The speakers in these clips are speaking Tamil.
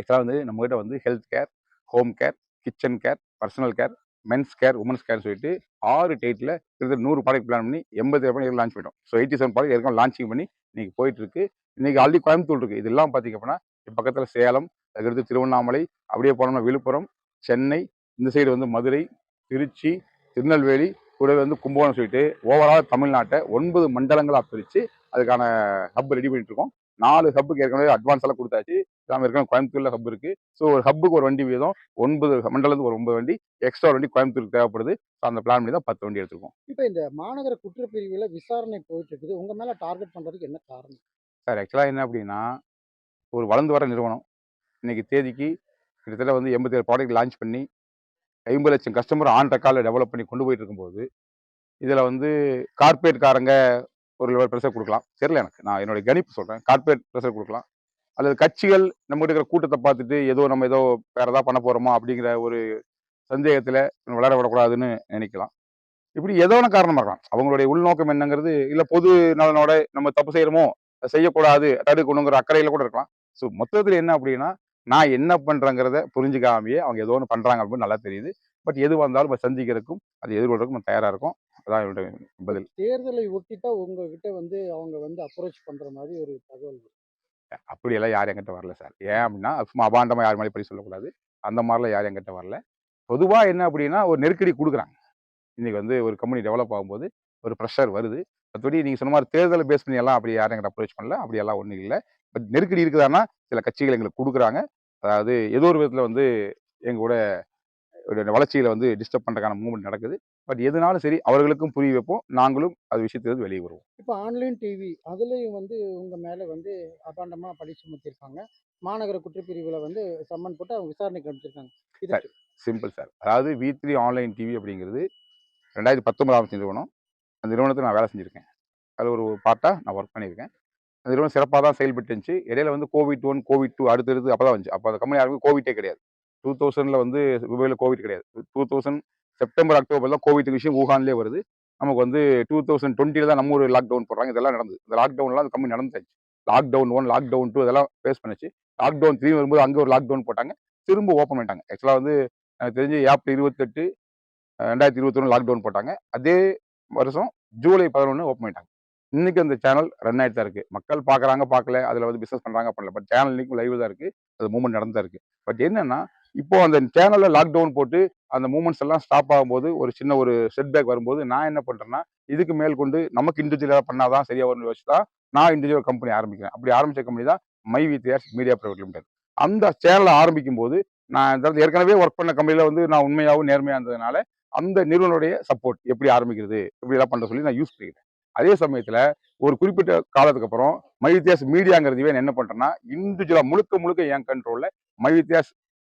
ஆக்சுவலாக வந்து நம்மகிட்ட வந்து health care home care kitchen care personal care men's care women's care சொல்லிட்டு ஆறு டேட்டில் கிட்டத்தட்ட நூறு ப்ராடக்ட் பிளான் பண்ணி எண்பது ப்ராடக்ட் லான்ச் பண்ணிட்டோம். ஸோ எயிட்டி செவன் ப்ராடக்ட் இருக்கும் லான்ச்சிங் பண்ணி இன்னைக்கு போயிட்டு இருக்கு இன்னைக்கு ஆல்ரெடி கோயம்புத்தூர் இருக்கு. இதெல்லாம் பார்த்தீங்க அப்படின்னா பக்கத்தில் சேலம் அதுக்கடுத்து திருவண்ணாமலை அப்படியே போனோம்னா விழுப்புரம் சென்னை இந்த சைடு வந்து மதுரை திருச்சி திருநெல்வேலி கூடவே வந்து கும்பகோணம் சொல்லிட்டு ஓவரால் தமிழ்நாட்டை ஒன்பது மண்டலங்களாக பிரித்து அதுக்கான ஹப் ரெடி பண்ணிட்டு இருக்கோம். நாலு ஹப்புக்கு ஏற்கனவே அட்வான்ஸ் எல்லாம் கொடுத்தாச்சு. இல்லாமல் ஏற்கனவே கோயம்புத்தூர்ல ஹப் இருக்கு. ஸோ ஒரு ஹப்புக்கு ஒரு வண்டி வீதம் ஒன்பது மண்டலத்துக்கு ஒரு ஒன்பது வண்டி. எக்ஸ்ட்ரா வண்டி கோயம்புத்தூருக்கு தேவைப்படுது. ஸோ அந்த பிளான் பண்ணி தான் பத்து வண்டி எடுத்திருக்கோம். இப்போ இந்த மாநகர குற்றப்பிரிவுல விசாரணை போயிட்டு இருக்குது உங்க மேல டார்கெட் பண்றதுக்கு என்ன காரணம்? சார் ஆக்சுவலாக என்ன அப்படின்னா ஒரு வளர்ந்து வர நிறுவனம். இன்னைக்கு தேதிக்கு கிட்டத்தட்ட வந்து எண்பத்தேழு ப்ராடக்ட் லான்ச் பண்ணி ஐம்பது லட்சம் கஸ்டமர் ஆன் ரெக்கார்டில் டெவலப் பண்ணி கொண்டு போயிட்டு இருக்கும்போது இதில் வந்து கார்பரேட்காரங்க ஒரு லெவல் ப்ரெஷர் கொடுக்கலாம். தெரியல எனக்கு. நான் என்னுடைய கணிப்பு சொல்கிறேன் கார்பரேட் ப்ரெஷர் கொடுக்கலாம். அல்லது கட்சிகள் நம்ம இருக்கிற கூட்டத்தை பார்த்துட்டு ஏதோ நம்ம ஏதோ வேற ஏதாவது பண்ண போகிறோமா அப்படிங்கிற ஒரு சந்தேகத்தில் வளர விடக்கூடாதுன்னு நினைக்கலாம். இப்படி ஏதோ ஒன்று காரணமாக இருக்கலாம். அவங்களுடைய உள்நோக்கம் என்னங்கிறது இல்லை பொது நலனோட நம்ம தப்பு செய்யறோமோ செய்யக்கூடாது தடுக்கணுங்கிற அக்கறையில் கூட இருக்கலாம். ஸோ மொத்தத்தில் என்ன அப்படின்னா நான் என்ன பண்ணுறேங்கிறத புரிஞ்சுக்காமையே அவங்க ஏதோ ஒன்று பண்ணுறாங்க அப்படின்னு நல்லா தெரியுது. பட் எது வந்தாலும் நம்ம சந்திக்கிறதுக்கும் அது எதிர்கொள்றதுக்கும் நம்ம தயாராக இருக்கும். அதான் என்னுடைய பதில். தேர்தலை ஒட்டிட்டா உங்ககிட்ட வந்து அவங்க வந்து அப்ரோச் பண்ற மாதிரி ஒரு தகவல் அப்படியெல்லாம் யார் என்கிட்ட வரல சார். ஏன் அப்படின்னா சும்மா அபாண்டமாக யார் மேலே படி சொல்லக்கூடாது. அந்த மாதிரிலாம் யாரும் என்கிட்ட வரல. பொதுவாக என்ன அப்படின்னா ஒரு நெருக்கடி கொடுக்குறாங்க. இன்றைக்கி வந்து ஒரு கம்பெனி டெவலப் ஆகும்போது ஒரு ப்ரெஷர் வருது. மற்றபடி நீங்கள் சொன்ன மாதிரி தேர்தலை பேஸ் பண்ணி எல்லாம் அப்படி யாரும் எங்கிட்ட அப்ரோச் பண்ணல. அப்படியெல்லாம் ஒன்றும் இல்லை. பட் நெருக்கடி இருக்குதான்னா சில கட்சிகள் எங்களுக்கு கொடுக்குறாங்க. அதாவது ஏதோ ஒரு விதத்தில் வந்து எங்களோட வளர்ச்சியில் வந்து டிஸ்டர்ப் பண்ணுறதுக்கான மூவ்மெண்ட் நடக்குது. பட் எதுனாலும் சரி அவர்களுக்கும் புரிய வைப்போம். நாங்களும் அது விஷயத்திலிருந்து வெளியே வருவோம். இப்போ ஆன்லைன் டிவி அதுலேயும் வந்து உங்க மேல வந்து அபாண்டமா பழி சுமத்திருக்காங்க. மாநகர குற்றப்பிரிவுல வந்து சம்மன் போட்டு அவங்க விசாரணைக்கு அனுப்பிச்சிருக்காங்க. இதுக்கு சிம்பிள் சார். அதாவது வி த்ரீ ஆன்லைன் டிவி அப்படிங்கிறது ரெண்டாயிரத்தி பத்தொன்பதாம் நிறுவனம். அந்த நிறுவனத்தில் நான் வேலை செஞ்சுருக்கேன். அதில் ஒரு பார்ட்டாக நான் ஒர்க் பண்ணியிருக்கேன். அந்த நிறுவனம் சிறப்பாக தான் செயல்பட்டு இருந்துச்சு இடையில வந்து கோவிட் ஒன் கோவிட் டூ அடுத்தடுத்து அப்போ தான் வந்துச்சு. அப்போ அந்த கம்பெனி யாருமே கோவிட்டே கிடையாது. டூ தௌசண்டில் வந்து துபாயில் கோவிட் கிடையாது. டூ தௌசண்ட் செப்டம்பர் அக்டோபர் தான் கோவிட் விஷயம் ஊகான்லேயே வருது. நமக்கு வந்து டூ தௌசண்ட் டுவெண்ட்டியில் தான் நம்ம ஒரு லாக்டவுன் போடுறாங்க. இதெல்லாம் நடந்தது. இந்த லாக்டவுன்லாம் அந்த கம்பெனி நடந்துச்சு லாக்டவுன் ஒன் லாக்டவுன் டூ இதெல்லாம் ஃபேஸ் பண்ணுச்சு. லாக்டவுன் த்ரீ வரும்போது அங்கே ஒரு லாக்டவுன் போட்டாங்க. திரும்ப ஓப்பன் பண்ணிட்டாங்க. ஆக்சுவலாக வந்து எனக்கு தெரிஞ்சு ஏப்ரல் இருபத்தெட்டு ரெண்டாயிரத்தி இருபத்தொன்று லாக்டவுன் போட்டாங்க. அதே வருஷம் ஜூலை பதினொன்று ஓப்பன் பண்ணிட்டாங்க. இன்னைக்கு அந்த சேனல் ரன் ஆகிட்டு தான் இருக்குது மக்கள் பார்க்குறாங்க பார்க்கல அதில் வந்து பிஸ்னஸ் பண்ணுறாங்க பண்ணல. பட் சேனல் இன்றைக்கும் லைவ் தான் இருக்குது அது மூமெண்ட் நடந்து தான் பட் என்னென்னா இப்போ அந்த சேனலில் லாக்டவுன் போட்டு அந்த மூமெண்ட்ஸ் எல்லாம் ஸ்டாப் ஆகும்போது ஒரு சின்ன ஒரு செட்பேக் வரும்போது நான் என்ன பண்ணுறேன்னா இதுக்கு மேல் கொண்டு நமக்கு இண்டிவிஜுவலாக பண்ணாதான் சரியா வரும்னு யோசிச்சு தான் நான் இண்டிவிஜுவல் கம்பெனி ஆரம்பிக்கிறேன். அப்படி ஆரம்பிச்ச கம்பெனி தான் My With Media private limited அந்த சேனலை ஆரம்பிக்கும் போது நான் ஏற்கனவே ஒர்க் பண்ண கம்பெனியில் வந்து நான் உண்மையாகவும் நேர்மையாக இருந்ததுனால அந்த நிறுவனுடைய சப்போர்ட் எப்படி ஆரம்பிக்கிறது எப்படி எல்லாம் பண்ண சொல்லி நான் யூஸ் பண்ணிக்கிறேன் அதே சமயத்தில் ஒரு குறிப்பிட்ட காலத்துக்கு அப்புறம் மை வித்தியாஸ் மீடியாங்கிறதுவே நான் என்ன பண்ணுறேன்னா இண்டிவிஜுவலாக முழுக்க முழுக்க என் கண்ட்ரோலில் மை வித்தியாஸ்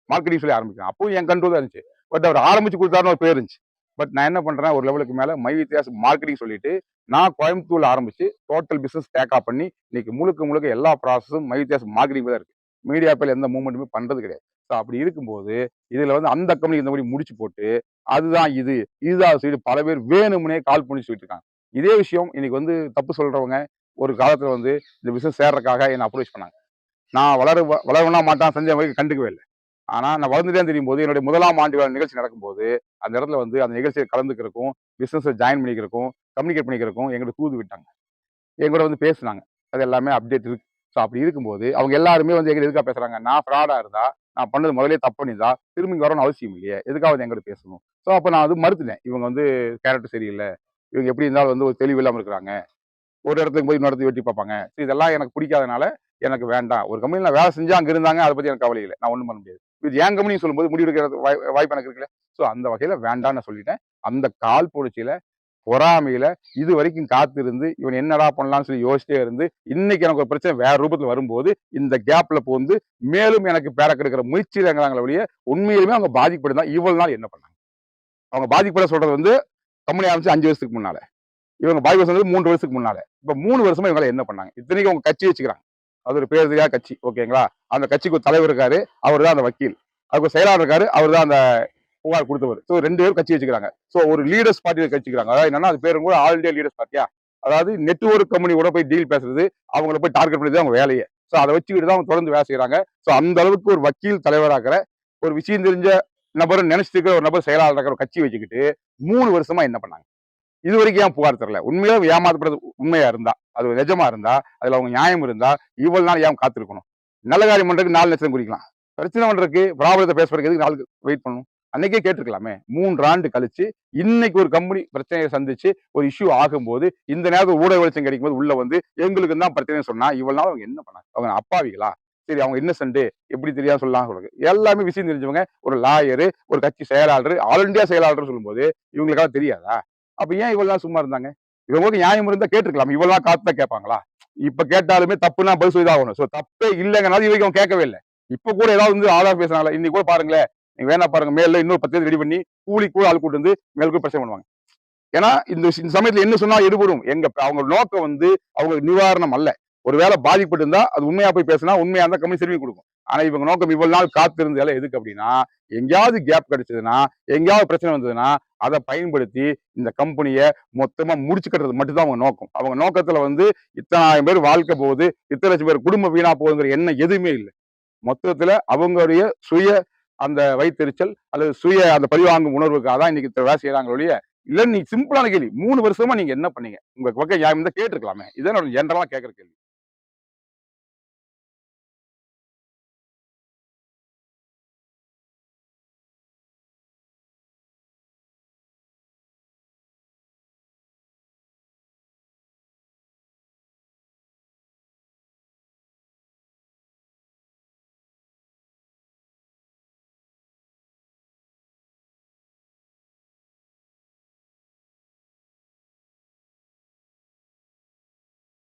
மார்க்கெட்டிங் சொல்லி ஆரம்பிக்கிறேன் அப்பவும் என் கண்ட்ரோல் தான் இருந்துச்சு. பட் அவர் ஆரம்பிச்சு கொடுத்தாருன்னு ஒரு பேர் இருந்துச்சு. பட் நான் என்ன பண்றேன் ஒரு லெவலுக்கு மேல மை வித்தியாசம் மார்க்கெட்டிங் சொல்லிட்டு நான் கோயம்புத்தூர்ல ஆரம்பிச்சு டோட்டல் பிசினஸ் டேக்அப் பண்ணி இன்னைக்கு முழுக்க முழுக்க எல்லா ப்ராசஸும் மை வித்தியாசம் மார்க்கெட்டிங் தான் இருக்கு. மீடியா பேர் எந்த மூவ்மெண்ட்டுமே பண்றது கிடையாது. ஸோ அப்படி இருக்கும்போது இதுல வந்து அந்த கம்பெனி இந்த மாதிரி முடிச்சு போட்டு அதுதான் இது. இதுதான் சொல்லிட்டு பல பேர் வேணும்னே கால் பண்ணி சொல்லிட்டு இருக்காங்க. இதே விஷயம் இன்னைக்கு வந்து தப்பு சொல்றவங்க ஒரு காலத்துல வந்து இந்த பிசினஸ் சேர்றதுக்காக என்னை அப்ரோச் பண்ணாங்க. நான் வளர வளரவனா மாட்டான் செஞ்ச வரைக்கும் கண்டுக்கவே இல்லை. ஆனால் நான் வளர்ந்துட்டே தெரியும் போது என்னுடைய முதலாம் ஆண்டு விழா நிகழ்ச்சி நடக்கும்போது அந்த இடத்துல வந்து அந்த நிகழ்ச்சியை கலந்துக்கிறக்கும் பிஸ்னஸை ஜாயின் பண்ணிக்கிறக்கும் கம்யூனிகேட் பண்ணிக்கிறக்கும் எங்களுக்கு தூது விட்டாங்க. எங்கூட வந்து பேசுனாங்க. அது எல்லாமே அப்டேட் இருக்கு. ஸோ அப்படி இருக்கும்போது அவங்க எல்லாருமே வந்து எங்களுக்கு எதுக்காக பேசுகிறாங்க நான் ஃப்ராடாக இருந்தால் நான் பண்ணது முதலே தப்பு பண்ணியிருந்தா திரும்பி வரணும்னு அவசியம் இல்லையே. எதுக்காக எங்கள்கிட்ட பேசணும். ஸோ அப்போ நான் அது மறுத்துட்டேன். இவங்க வந்து கேரக்டர் சரியில்லை. இவங்க எப்படி இருந்தாலும் வந்து ஒரு தெளிவு இல்லாமல் இருக்கிறாங்க. ஒரு இடத்துக்கு போய் இன்னொரு இடத்துக்கு வெட்டி பார்ப்பாங்க. ஸோ இதெல்லாம் எனக்கு பிடிக்காதனால எனக்கு வேண்டாம். ஒரு கம்பெனியில் வேலை செஞ்சா அங்கே இருந்தாங்க அதை பற்றி எனக்கு கவலை இல்லை. நான் ஒன்றும் பண்ண முடியாது. இது என் கம்பெனி சொல்லும்போது முடிவு எடுக்கிறது வாய் வாய்ப்பு எனக்கு இருக்குல்ல. ஸோ அந்த வகையில் வேண்டாம்னு நான் சொல்லிட்டேன். அந்த கால் பொழிச்சியில் பொறாமையில இது வரைக்கும் காத்திருந்து இவன் என்னடா பண்ணலாம்னு சொல்லி யோசிச்சே இருந்து இன்னைக்கு எனக்கு ஒரு பிரச்சனை வேற ரூபத்தில் வரும்போது இந்த கேப்ல போந்து மேலும் எனக்கு பேர கெடுக்கிற முயற்சி இறங்குறாங்கள வழிய உண்மையிலுமே அவங்க பாதிக்கப்படுதா இவ்வளவு நாள் என்ன பண்ணாங்க? அவங்க பாதிக்கப்பட சொல்றது வந்து கம்பெனி ஆரம்பிச்சு அஞ்சு வருஷத்துக்கு முன்னால. இவங்க பாதிப்பு சொன்னது மூன்று வருஷத்துக்கு முன்னால. இப்ப மூணு வருஷமா இவங்களை என்ன பண்ணாங்க? இத்தனைக்கு அவங்க கட்சி வச்சுக்கிறாங்க. அது ஒரு பேர் தெரியாத கட்சி ஓகேங்களா? அந்த கட்சிக்கு ஒரு தலைவர் இருக்காரு அவர் தான் அந்த வக்கீல். அதுக்கு செயலாளர் இருக்காரு அவர் தான் அந்த புகார் கொடுத்தவர். ஸோ ரெண்டு பேரும் கட்சி வச்சுக்கிறாங்க. ஸோ ஒரு லீடர்ஸ் பார்ட்டி கட்சிக்கிறாங்க. அதாவது என்னன்னா அது பேரும் கூட ஆல் இந்தியா லீடர்ஸ் பார்ட்டியா அதாவது நெட்வொர்க் கம்பெனி கூட போய் டீல் பேசுறது அவங்கள போய் டார்கெட் பண்ணுறது அவங்க வேலையை. ஸோ அதை வச்சுக்கிட்டு தான் அவங்க தொடர்ந்து வேலை செய்கிறாங்க ஸோ அந்த அளவுக்கு ஒரு வக்கீல் தலைவராகிற ஒரு விஷயம் தெரிஞ்ச நபர் நினைச்சிருக்கிற ஒரு நபர் செயலாளர் ஒரு கட்சி வச்சுக்கிட்டு மூணு வருஷமா என்ன பண்ணாங்க? இது வரைக்கும் ஏன் புகார் தரல? உண்மையாக ஏமாத்தப்படுறது உண்மையா இருந்தா? அது நிஜமா இருந்தா? அதுல அவங்க நியாயம் இருந்தா? இவ்வளவு நாள் ஏன் காத்திருக்கணும்? நல்ல காரியம் பண்றதுக்கு நாலு லட்சம் குறிக்கலாம். பிரச்சனை பண்றதுக்கு ப்ராப்ளத்தை பேசுறதுக்கு எதுக்கு நாளுக்கு வெயிட் பண்ணணும். அன்னைக்கே கேட்டிருக்கலாமே. மூன்று ஆண்டு கழிச்சு இன்னைக்கு ஒரு கம்பெனி பிரச்சனையை சந்திச்சு ஒரு இஷ்யூ ஆகும்போது இந்த நேரத்தில் ஊடக வெளிச்சம் கிடைக்கும் போது உள்ள வந்து எங்களுக்கு தான் பிரச்சனை சொன்னா இவ்வளவு நாள் அவங்க என்ன பண்ணாங்க? அவங்க அப்பாவிகளா? சரி அவங்க இன்னசென்ட் எப்படி தெரியாது சொல்லலாம் சொல்லுங்க எல்லாமே விஷயம் தெரிஞ்சவங்க ஒரு லாயரு ஒரு கட்சி செயலாளர் ஆல் இந்தியா செயலாளர் சொல்லும்போது இவங்களுக்காக தெரியாதா? அப்ப ஏன் இவ்வளவு சும்மா இருந்தாங்க? இவங்களுக்கு நியாயம் இருந்தா கேட்டிருக்கலாம். இவ்வளவு நாள் தான் கேட்பாங்களா? இப்ப கேட்டாலுமே தப்புனா பதில் சொல்லி தான் ஆகணும் ஸோ தப்பே இல்லைங்கனால இவங்க அவன் கேட்கவே இல்லை. இப்ப கூட ஏதாவது வந்து ஆதார் பேசுறாங்களா இன்னைக்கு கூட பாருங்களேன். நீங்க வேணா பாருங்க. மேல இன்னொரு பத்து ரெடி பண்ணி கூலி கூட ஆள் கூட்டு வந்து மேலுக்கு பிரச்சனை பண்ணுவாங்க. ஏன்னா இந்த இந்த சமயத்துல என்ன சொன்னா எடுபடும் எங்க அவங்க நோக்கம் வந்து அவங்க நிவாரணம் அல்ல. ஒருவேளை பாதிப்பட்டு இருந்தா அது உண்மையா போய் பேசினா உண்மையா இருந்தா கம்மி செல்வி கொடுக்கும். ஆனா இவங்க நோக்கம் இவ்வளவு நாள் காத்திருந்தால எதுக்கு அப்படின்னா எங்கேயாவது கேப் கிடைச்சதுன்னா எங்கேயாவது பிரச்சனை வந்ததுன்னா அதை பயன்படுத்தி இந்த கம்பெனியை மொத்தமா முடிச்சு கட்டுறது மட்டும்தான் அவங்க நோக்கம். அவங்க நோக்கத்துல வந்து இத்தனாயிரம் பேர் வாழ்க்கை போகுது இத்தனை லட்சம் பேர் குடும்பம் வீணா போகுதுங்கிற எண்ணம் எதுவுமே இல்லை. மொத்தத்துல அவங்களுடைய சுய அந்த வைத்தெரிச்சல் அல்லது சுய அந்த பழிவாங்கும் உணர்வுக்காக தான் இன்னைக்கு இத்தனை வேலை செய்யறாங்க ஒழிய இல்ல நீ சிம்பிளான கேள்வி. மூணு வருஷமா நீங்க என்ன பண்ணீங்க? உங்க பக்கம் யாரும் தான் கேட்டுருக்கலாமே. இதான் ஜென்ரலா கேட்கற கேள்வி.